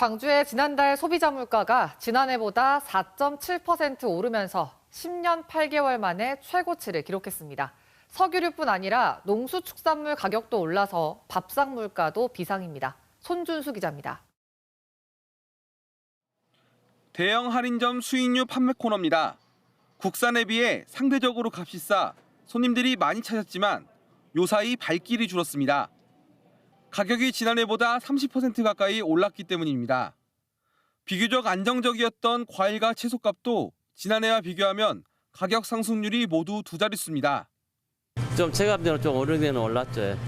광주의 지난달 소비자 물가가 지난해보다 4.7% 오르면서 10년 8개월 만에 최고치를 기록했습니다. 석유류뿐 아니라 농수축산물 가격도 올라서 밥상 물가도 비상입니다. 손준수 기자입니다. 대형 할인점 수익류 판매 코너입니다. 국산에 비해 상대적으로 값이 싸 손님들이 많이 찾았지만 요사이 발길이 줄었습니다. 가격이 지난해보다 30% 가까이 올랐기 때문입니다. 비교적 안정적이었던 과일과 채소값도 지난해와 비교하면 가격 상승률이 모두 두 자릿수입니다. 좀 체감되는 좀 오르게는 올랐죠.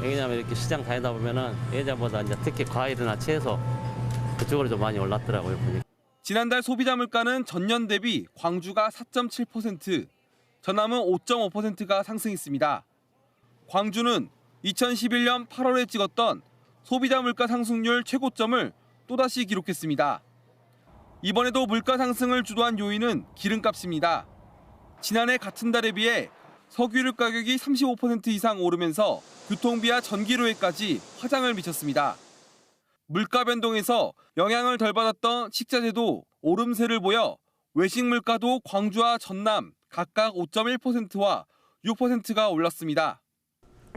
왜냐하면 이렇게 시장 다니다 보면은 예전보다 이제 특히 과일이나 채소 그쪽으로 좀 많이 올랐더라고요. 보니까. 지난달 소비자 물가는 전년 대비 광주가 4.7%, 전남은 5.5%가 상승했습니다. 광주는 2011년 8월에 찍었던 소비자 물가 상승률 최고점을 또다시 기록했습니다. 이번에도 물가 상승을 주도한 요인은 기름값입니다. 지난해 같은 달에 비해 석유류 가격이 35% 이상 오르면서 교통비와 전기료에까지 화장을 미쳤습니다. 물가 변동에서 영향을 덜 받았던 식자재도 오름세를 보여 외식 물가도 광주와 전남 각각 5.1%와 6%가 올랐습니다.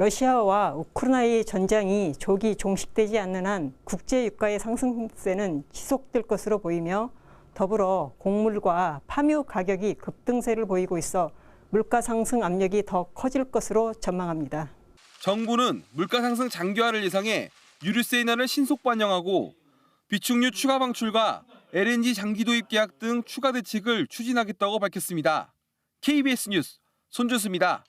러시아와 우크라이나의 전장이 조기 종식되지 않는 한 국제 유가의 상승세는 지속될 것으로 보이며 더불어 곡물과 파묘 가격이 급등세를 보이고 있어 물가 상승 압력이 더 커질 것으로 전망합니다. 정부는 물가 상승 장기화를 예상해 유류세 인하를 신속 반영하고 비축류 추가 방출과 LNG 장기 도입 계약 등 추가 대책을 추진하겠다고 밝혔습니다. KBS 뉴스 손준수입니다.